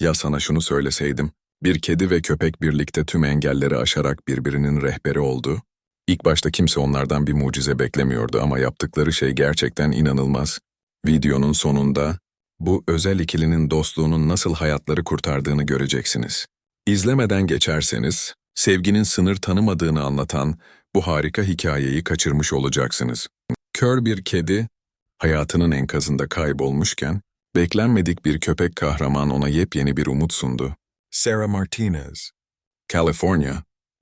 Ya sana şunu söyleseydim, bir kedi ve köpek birlikte tüm engelleri aşarak birbirinin rehberi oldu. İlk başta kimse onlardan bir mucize beklemiyordu ama yaptıkları şey gerçekten inanılmaz. Videonun sonunda bu özel ikilinin dostluğunun nasıl hayatları kurtardığını göreceksiniz. İzlemeden geçerseniz, sevginin sınır tanımadığını anlatan bu harika hikayeyi kaçırmış olacaksınız. Kör bir kedi, hayatının enkazında kaybolmuşken, beklenmedik bir köpek kahraman ona yepyeni bir umut sundu. Sarah Martinez California,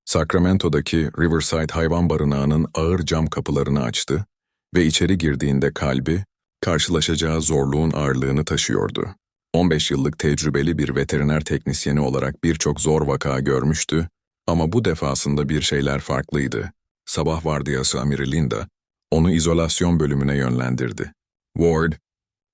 Sacramento'daki Riverside Hayvan Barınağı'nın ağır cam kapılarını açtı ve içeri girdiğinde kalbi, karşılaşacağı zorluğun ağırlığını taşıyordu. 15 yıllık tecrübeli bir veteriner teknisyeni olarak birçok zor vaka görmüştü ama bu defasında bir şeyler farklıydı. Sabah vardiyası amiri Linda, onu izolasyon bölümüne yönlendirdi. Ward,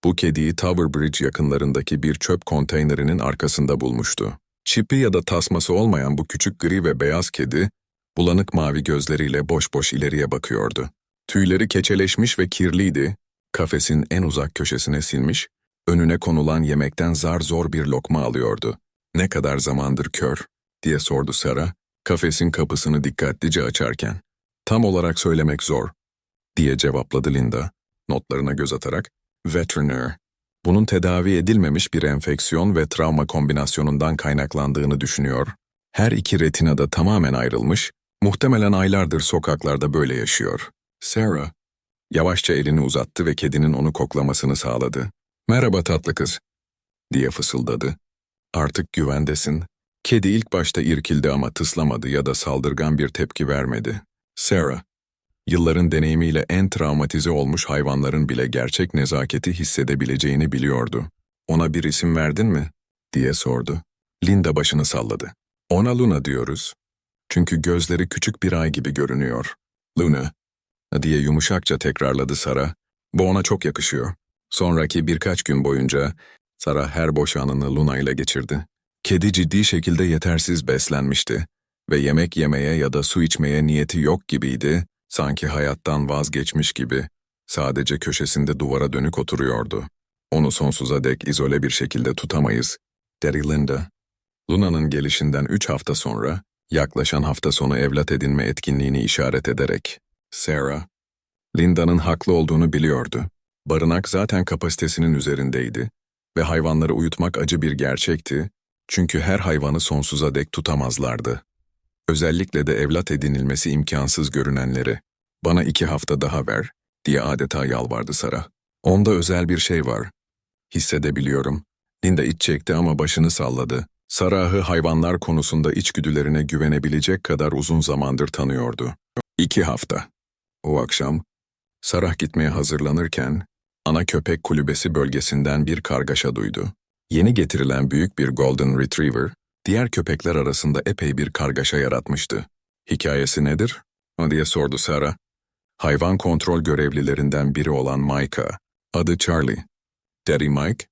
bu kediyi Tower Bridge yakınlarındaki bir çöp konteynerinin arkasında bulmuştu. Çipi ya da tasması olmayan bu küçük gri ve beyaz kedi, bulanık mavi gözleriyle boş boş ileriye bakıyordu. Tüyleri keçeleşmiş ve kirliydi, kafesin en uzak köşesine silmiş, önüne konulan yemekten zar zor bir lokma alıyordu. Ne kadar zamandır kör, diye sordu Sara, kafesin kapısını dikkatlice açarken. Tam olarak söylemek zor, diye cevapladı Linda, notlarına göz atarak. Veteriner, bunun tedavi edilmemiş bir enfeksiyon ve travma kombinasyonundan kaynaklandığını düşünüyor. Her iki retina da tamamen ayrılmış, muhtemelen aylardır sokaklarda böyle yaşıyor. Sarah, yavaşça elini uzattı ve kedinin onu koklamasını sağladı. Merhaba tatlı kız, diye fısıldadı. Artık güvendesin. Kedi ilk başta irkildi ama tıslamadı ya da saldırgan bir tepki vermedi. Sarah, yılların deneyimiyle en travmatize olmuş hayvanların bile gerçek nezaketi hissedebileceğini biliyordu. Ona bir isim verdin mi? diye sordu. Linda başını salladı. Ona Luna diyoruz. Çünkü gözleri küçük bir ay gibi görünüyor. Luna, diye yumuşakça tekrarladı Sara. Bu ona çok yakışıyor. Sonraki birkaç gün boyunca Sara her boş anını Luna ile geçirdi. Kedi ciddi şekilde yetersiz beslenmişti ve yemek yemeye ya da su içmeye niyeti yok gibiydi, sanki hayattan vazgeçmiş gibi, sadece köşesinde duvara dönük oturuyordu. Onu sonsuza dek izole bir şekilde tutamayız, dedi Linda. Luna'nın gelişinden üç hafta sonra, yaklaşan hafta sonu evlat edinme etkinliğini işaret ederek, Sarah, Linda'nın haklı olduğunu biliyordu. Barınak zaten kapasitesinin üzerindeydi ve hayvanları uyutmak acı bir gerçekti çünkü her hayvanı sonsuza dek tutamazlardı. Özellikle de evlat edinilmesi imkansız görünenleri. Bana iki hafta daha ver, diye adeta yalvardı Sara. Onda özel bir şey var. Hissedebiliyorum. Linda iç çekti ama başını salladı. Sarah'ı hayvanlar konusunda içgüdülerine güvenebilecek kadar uzun zamandır tanıyordu. İki hafta. O akşam, Sarah gitmeye hazırlanırken, ana köpek kulübesi bölgesinden bir kargaşa duydu. Yeni getirilen büyük bir Golden Retriever, diğer köpekler arasında epey bir kargaşa yaratmıştı. Hikayesi nedir? diye sordu Sarah. Hayvan kontrol görevlilerinden biri olan Micah, adı Charlie. Daddy Mike,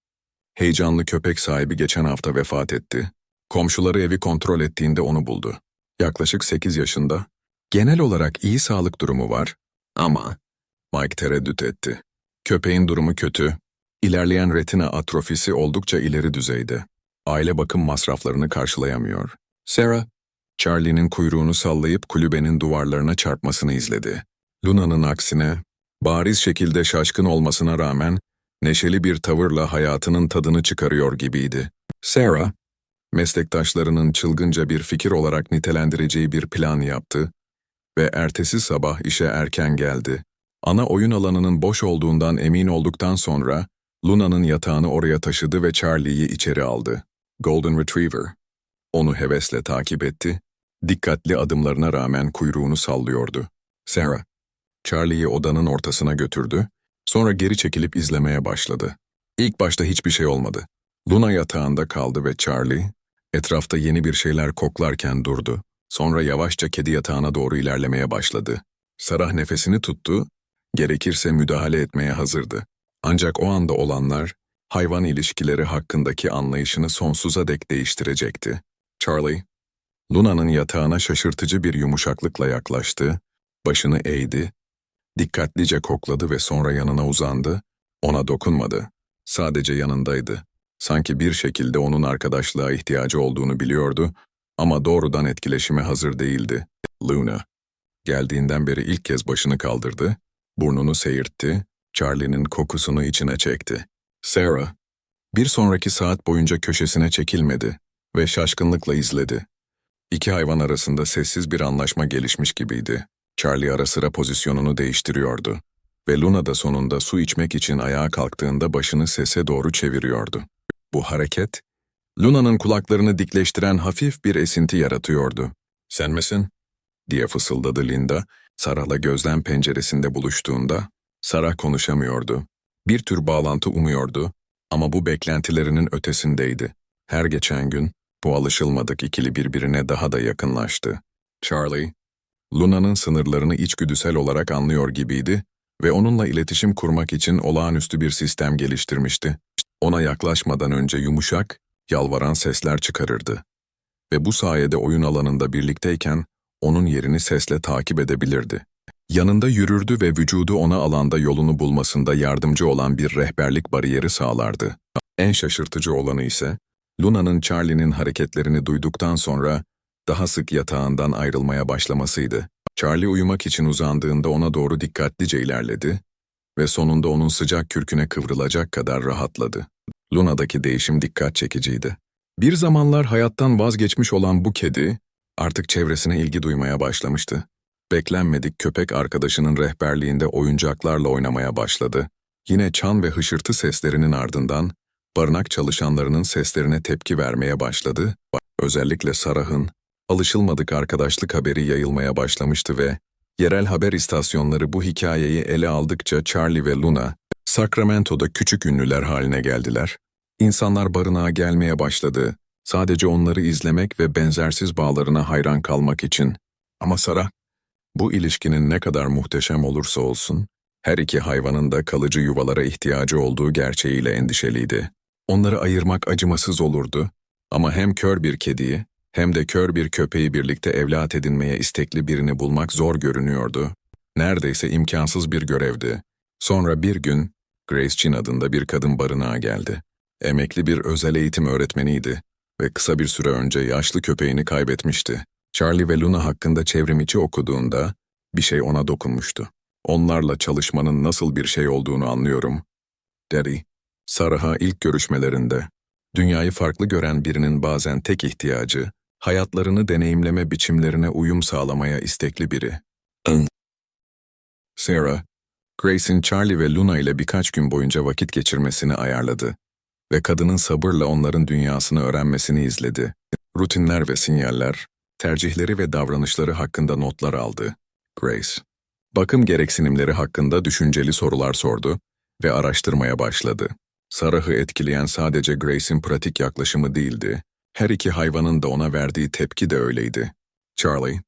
heyecanlı köpek sahibi geçen hafta vefat etti. Komşuları evi kontrol ettiğinde onu buldu. Yaklaşık 8 yaşında. Genel olarak iyi sağlık durumu var ama Mike tereddüt etti. Köpeğin durumu kötü. İlerleyen retina atrofisi oldukça ileri düzeyde. Aile bakım masraflarını karşılayamıyor. Sarah, Charlie'nin kuyruğunu sallayıp kulübenin duvarlarına çarpmasını izledi. Luna'nın aksine, bariz şekilde şaşkın olmasına rağmen, neşeli bir tavırla hayatının tadını çıkarıyor gibiydi. Sarah, meslektaşlarının çılgınca bir fikir olarak nitelendireceği bir plan yaptı ve ertesi sabah işe erken geldi. Ana oyun alanının boş olduğundan emin olduktan sonra, Luna'nın yatağını oraya taşıdı ve Charlie'yi içeri aldı. Golden Retriever. Onu hevesle takip etti, dikkatli adımlarına rağmen kuyruğunu sallıyordu. Sarah, Charlie'yi odanın ortasına götürdü, sonra geri çekilip izlemeye başladı. İlk başta hiçbir şey olmadı. Luna yatağında kaldı ve Charlie, etrafta yeni bir şeyler koklarken durdu. Sonra yavaşça kedi yatağına doğru ilerlemeye başladı. Sarah nefesini tuttu, gerekirse müdahale etmeye hazırdı. Ancak o anda olanlar, hayvan ilişkileri hakkındaki anlayışını sonsuza dek değiştirecekti. Charlie, Luna'nın yatağına şaşırtıcı bir yumuşaklıkla yaklaştı, başını eğdi, dikkatlice kokladı ve sonra yanına uzandı, ona dokunmadı, sadece yanındaydı. Sanki bir şekilde onun arkadaşlığa ihtiyacı olduğunu biliyordu ama doğrudan etkileşime hazır değildi. Luna. Geldiğinden beri ilk kez başını kaldırdı, burnunu seyirtti, Charlie'nin kokusunu içine çekti. Sarah, bir sonraki saat boyunca köşesine çekilmedi ve şaşkınlıkla izledi. İki hayvan arasında sessiz bir anlaşma gelişmiş gibiydi. Charlie ara sıra pozisyonunu değiştiriyordu ve Luna da sonunda su içmek için ayağa kalktığında başını sese doğru çeviriyordu. Bu hareket, Luna'nın kulaklarını dikleştiren hafif bir esinti yaratıyordu. Sen misin? diye fısıldadı Linda, Sarah'la gözlem penceresinde buluştuğunda. Sarah konuşamıyordu. Bir tür bağlantı umuyordu ama bu beklentilerinin ötesindeydi. Her geçen gün bu alışılmadık ikili birbirine daha da yakınlaştı. Charlie, Luna'nın sınırlarını içgüdüsel olarak anlıyor gibiydi ve onunla iletişim kurmak için olağanüstü bir sistem geliştirmişti. Ona yaklaşmadan önce yumuşak, yalvaran sesler çıkarırdı. Ve bu sayede oyun alanında birlikteyken onun yerini sesle takip edebilirdi. Yanında yürürdü ve vücudu ona alanda yolunu bulmasında yardımcı olan bir rehberlik bariyeri sağlardı. En şaşırtıcı olanı ise, Luna'nın Charlie'nin hareketlerini duyduktan sonra daha sık yatağından ayrılmaya başlamasıydı. Charlie uyumak için uzandığında ona doğru dikkatlice ilerledi ve sonunda onun sıcak kürküne kıvrılacak kadar rahatladı. Luna'daki değişim dikkat çekiciydi. Bir zamanlar hayattan vazgeçmiş olan bu kedi artık çevresine ilgi duymaya başlamıştı. Beklenmedik köpek arkadaşının rehberliğinde oyuncaklarla oynamaya başladı. Yine çan ve hışırtı seslerinin ardından barınak çalışanlarının seslerine tepki vermeye başladı. Özellikle Sarah'ın alışılmadık arkadaşlık haberi yayılmaya başlamıştı ve yerel haber istasyonları bu hikayeyi ele aldıkça Charlie ve Luna, Sacramento'da küçük ünlüler haline geldiler. İnsanlar barınağa gelmeye başladı, sadece onları izlemek ve benzersiz bağlarına hayran kalmak için. Ama Sarah, bu ilişkinin ne kadar muhteşem olursa olsun, her iki hayvanın da kalıcı yuvalara ihtiyacı olduğu gerçeğiyle endişeliydi. Onları ayırmak acımasız olurdu ama hem kör bir kediyi hem de kör bir köpeği birlikte evlat edinmeye istekli birini bulmak zor görünüyordu. Neredeyse imkansız bir görevdi. Sonra bir gün Grace Chin adında bir kadın barınağa geldi. Emekli bir özel eğitim öğretmeniydi ve kısa bir süre önce yaşlı köpeğini kaybetmişti. Charlie ve Luna hakkında çevrimiçi okuduğunda bir şey ona dokunmuştu. Onlarla çalışmanın nasıl bir şey olduğunu anlıyorum. Daddy, Sarah'a ilk görüşmelerinde, dünyayı farklı gören birinin bazen tek ihtiyacı, hayatlarını deneyimleme biçimlerine uyum sağlamaya istekli biri. Sarah, Grace'in Charlie ve Luna ile birkaç gün boyunca vakit geçirmesini ayarladı ve kadının sabırla onların dünyasını öğrenmesini izledi. Rutinler ve sinyaller, tercihleri ve davranışları hakkında notlar aldı. Grace, bakım gereksinimleri hakkında düşünceli sorular sordu ve araştırmaya başladı. Sarah'ı etkileyen sadece Grace'in pratik yaklaşımı değildi, her iki hayvanın da ona verdiği tepki de öyleydi. Charlie,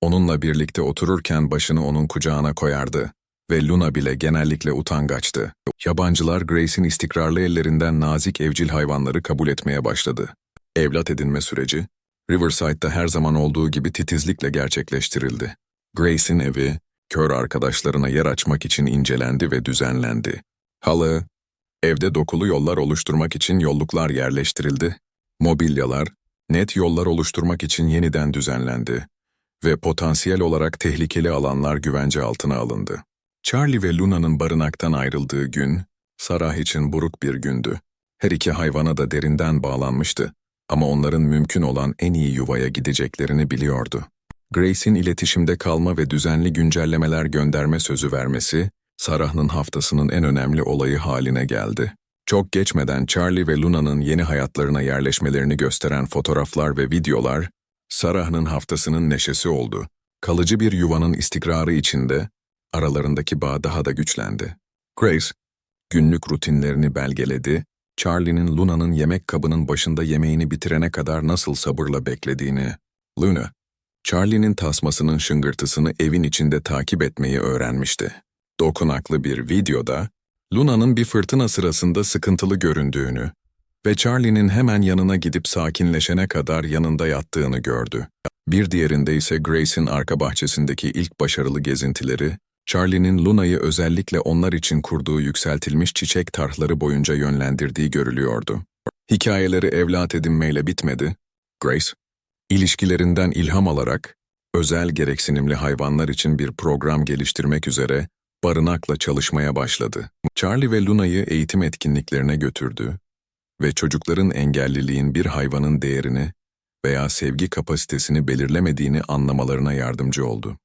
onunla birlikte otururken başını onun kucağına koyardı ve Luna bile genellikle utangaçtı. Yabancılar Grace'in istikrarlı ellerinden nazik evcil hayvanları kabul etmeye başladı. Evlat edinme süreci, Riverside'da her zaman olduğu gibi titizlikle gerçekleştirildi. Grace'in evi, kör arkadaşlarına yer açmak için incelendi ve düzenlendi. Halı, evde dokulu yollar oluşturmak için yolluklar yerleştirildi. Mobilyalar, net yollar oluşturmak için yeniden düzenlendi ve potansiyel olarak tehlikeli alanlar güvence altına alındı. Charlie ve Luna'nın barınaktan ayrıldığı gün, Sarah için buruk bir gündü. Her iki hayvana da derinden bağlanmıştı ama onların mümkün olan en iyi yuvaya gideceklerini biliyordu. Grace'in iletişimde kalma ve düzenli güncellemeler gönderme sözü vermesi, Sarah'ın haftasının en önemli olayı haline geldi. Çok geçmeden Charlie ve Luna'nın yeni hayatlarına yerleşmelerini gösteren fotoğraflar ve videolar, Sarah'ın haftasının neşesi oldu. Kalıcı bir yuvanın istikrarı içinde, aralarındaki bağ daha da güçlendi. Grace, günlük rutinlerini belgeledi, Charlie'nin Luna'nın yemek kabının başında yemeğini bitirene kadar nasıl sabırla beklediğini. Luna, Charlie'nin tasmasının şıngırtısını evin içinde takip etmeyi öğrenmişti. Dokunaklı bir videoda, Luna'nın bir fırtına sırasında sıkıntılı göründüğünü ve Charlie'nin hemen yanına gidip sakinleşene kadar yanında yattığını gördü. Bir diğerinde ise Grace'in arka bahçesindeki ilk başarılı gezintileri, Charlie'nin Luna'yı özellikle onlar için kurduğu yükseltilmiş çiçek tarhları boyunca yönlendirdiği görülüyordu. Hikayeleri evlat edinmeyle bitmedi. Grace, ilişkilerinden ilham alarak özel gereksinimli hayvanlar için bir program geliştirmek üzere barınakla çalışmaya başladı. Charlie ve Luna'yı eğitim etkinliklerine götürdü ve çocukların engelliliğin bir hayvanın değerini veya sevgi kapasitesini belirlemediğini anlamalarına yardımcı oldu.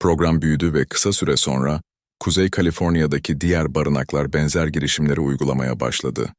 Program büyüdü ve kısa süre sonra Kuzey Kaliforniya'daki diğer barınaklar benzer girişimleri uygulamaya başladı.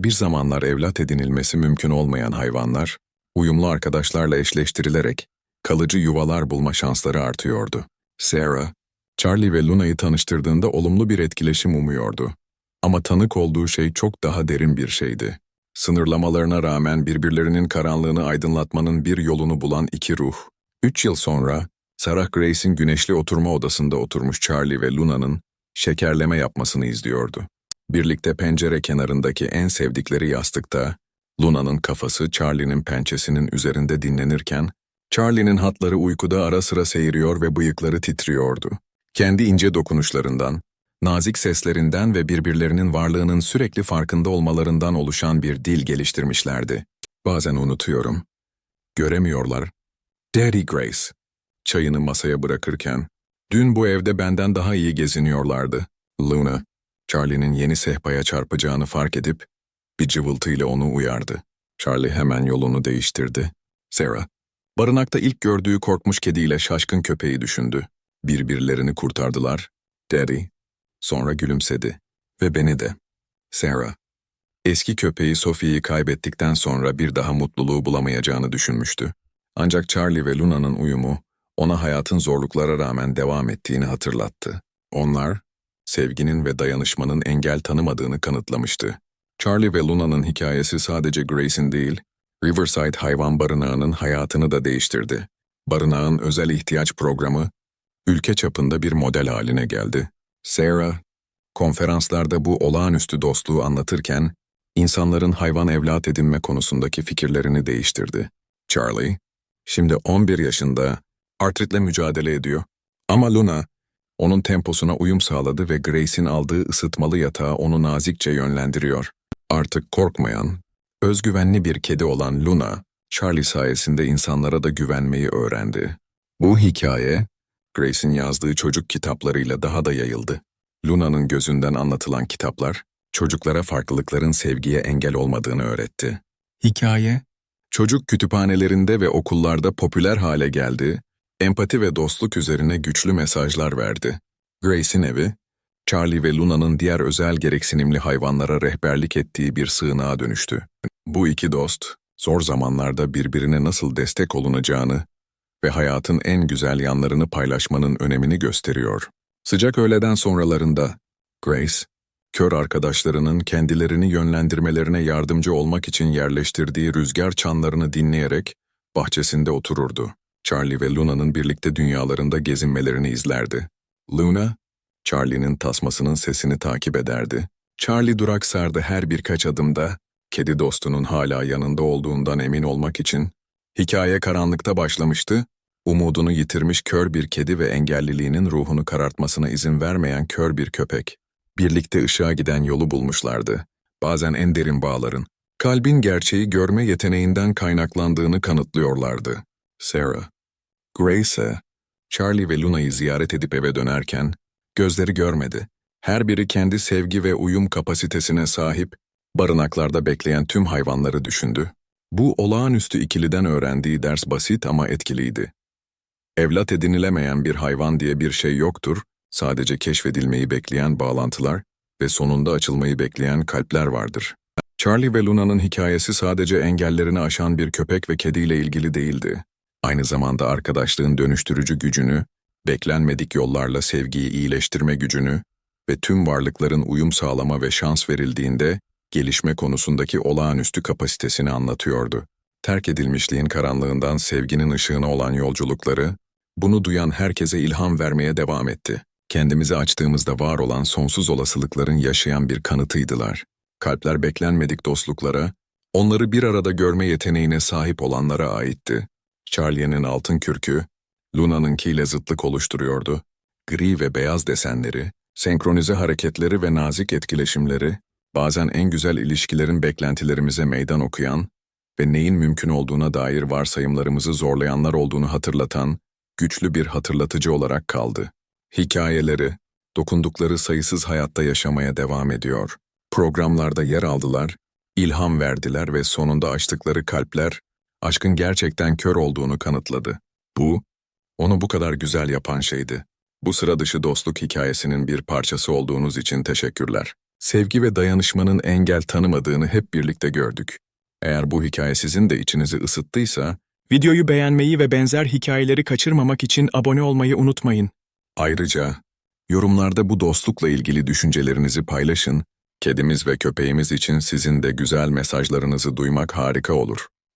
Bir zamanlar evlat edinilmesi mümkün olmayan hayvanlar, uyumlu arkadaşlarla eşleştirilerek kalıcı yuvalar bulma şansları artıyordu. Sarah, Charlie ve Luna'yı tanıştırdığında olumlu bir etkileşim umuyordu. Ama tanık olduğu şey çok daha derin bir şeydi. Sınırlamalarına rağmen birbirlerinin karanlığını aydınlatmanın bir yolunu bulan iki ruh. Üç yıl sonra, Sarah Grace'in güneşli oturma odasında oturmuş Charlie ve Luna'nın şekerleme yapmasını izliyordu. Birlikte pencere kenarındaki en sevdikleri yastıkta, Luna'nın kafası Charlie'nin pençesinin üzerinde dinlenirken, Charlie'nin hatları uykuda ara sıra seyiriyor ve bıyıkları titriyordu. Kendi ince dokunuşlarından, nazik seslerinden ve birbirlerinin varlığının sürekli farkında olmalarından oluşan bir dil geliştirmişlerdi. Bazen unutuyorum. Göremiyorlar. Daddy Grace. Çayını masaya bırakırken, dün bu evde benden daha iyi geziniyorlardı. Luna, Charlie'nin yeni sehpaya çarpacağını fark edip, bir cıvıltıyla onu uyardı. Charlie hemen yolunu değiştirdi. Sarah, barınakta ilk gördüğü korkmuş kediyle şaşkın köpeği düşündü. Birbirlerini kurtardılar. Daddy, Sonra gülümsedi. Ve beni de. Sarah. Eski köpeği Sophie'yi kaybettikten sonra bir daha mutluluğu bulamayacağını düşünmüştü. Ancak Charlie ve Luna'nın uyumu, ona hayatın zorluklara rağmen devam ettiğini hatırlattı. Onlar, sevginin ve dayanışmanın engel tanımadığını kanıtlamıştı. Charlie ve Luna'nın hikayesi sadece Grace'in değil, Riverside Hayvan Barınağı'nın hayatını da değiştirdi. Barınağın özel ihtiyaç programı, ülke çapında bir model haline geldi. Sarah, konferanslarda bu olağanüstü dostluğu anlatırken, insanların hayvan evlat edinme konusundaki fikirlerini değiştirdi. Charlie, şimdi 11 yaşında, artritle mücadele ediyor. Ama Luna, onun temposuna uyum sağladı ve Grace'in aldığı ısıtmalı yatağı onu nazikçe yönlendiriyor. Artık korkmayan, özgüvenli bir kedi olan Luna, Charlie sayesinde insanlara da güvenmeyi öğrendi. Bu hikaye, Grace'in yazdığı çocuk kitaplarıyla daha da yayıldı. Luna'nın gözünden anlatılan kitaplar, çocuklara farklılıkların sevgiye engel olmadığını öğretti. Hikaye, çocuk kütüphanelerinde ve okullarda popüler hale geldi, empati ve dostluk üzerine güçlü mesajlar verdi. Grace'in evi, Charlie ve Luna'nın diğer özel gereksinimli hayvanlara rehberlik ettiği bir sığınağa dönüştü. Bu iki dost, zor zamanlarda birbirine nasıl destek olunacağını ve hayatın en güzel yanlarını paylaşmanın önemini gösteriyor. Sıcak öğleden sonralarında Grace, kör arkadaşlarının kendilerini yönlendirmelerine yardımcı olmak için yerleştirdiği rüzgar çanlarını dinleyerek bahçesinde otururdu. Charlie ve Luna'nın birlikte dünyalarında gezinmelerini izlerdi. Luna, Charlie'nin tasmasının sesini takip ederdi. Charlie duraksardı her birkaç adımda, kedi dostunun hala yanında olduğundan emin olmak için Hikaye karanlıkta başlamıştı, umudunu yitirmiş kör bir kedi ve engelliliğinin ruhunu karartmasına izin vermeyen kör bir köpek. Birlikte ışığa giden yolu bulmuşlardı. Bazen en derin bağların, kalbin gerçeği görme yeteneğinden kaynaklandığını kanıtlıyorlardı. Sarah, Grace, Charlie ve Luna'yı ziyaret edip eve dönerken, gözleri görmedi. Her biri kendi sevgi ve uyum kapasitesine sahip, barınaklarda bekleyen tüm hayvanları düşündü. Bu olağanüstü ikiliden öğrendiği ders basit ama etkiliydi. Evlat edinilemeyen bir hayvan diye bir şey yoktur, sadece keşfedilmeyi bekleyen bağlantılar ve sonunda açılmayı bekleyen kalpler vardır. Charlie ve Luna'nın hikayesi sadece engellerini aşan bir köpek ve kediyle ilgili değildi. Aynı zamanda arkadaşlığın dönüştürücü gücünü, beklenmedik yollarla sevgiyi iyileştirme gücünü ve tüm varlıkların uyum sağlama ve şans verildiğinde gelişme konusundaki olağanüstü kapasitesini anlatıyordu. Terk edilmişliğin karanlığından sevginin ışığına olan yolculukları, bunu duyan herkese ilham vermeye devam etti. Kendimizi açtığımızda var olan sonsuz olasılıkların yaşayan bir kanıtıydılar. Kalpler beklenmedik dostluklara, onları bir arada görme yeteneğine sahip olanlara aitti. Charlie'nin altın kürkü, Luna'nınkiyle zıtlık oluşturuyordu. Gri ve beyaz desenleri, senkronize hareketleri ve nazik etkileşimleri, bazen en güzel ilişkilerin beklentilerimize meydan okuyan ve neyin mümkün olduğuna dair varsayımlarımızı zorlayanlar olduğunu hatırlatan güçlü bir hatırlatıcı olarak kaldı. Hikayeleri, dokundukları sayısız hayatta yaşamaya devam ediyor. Programlarda yer aldılar, ilham verdiler ve sonunda açtıkları kalpler, aşkın gerçekten kör olduğunu kanıtladı. Bu, onu bu kadar güzel yapan şeydi. Bu sıra dışı dostluk hikayesinin bir parçası olduğunuz için teşekkürler. Sevgi ve dayanışmanın engel tanımadığını hep birlikte gördük. Eğer bu hikaye sizin de içinizi ısıttıysa, Videoyu beğenmeyi ve benzer hikayeleri kaçırmamak için abone olmayı unutmayın. ayrıca yorumlarda bu dostlukla ilgili düşüncelerinizi paylaşın. Kedimiz ve köpeğimiz için sizin de güzel mesajlarınızı duymak harika olur.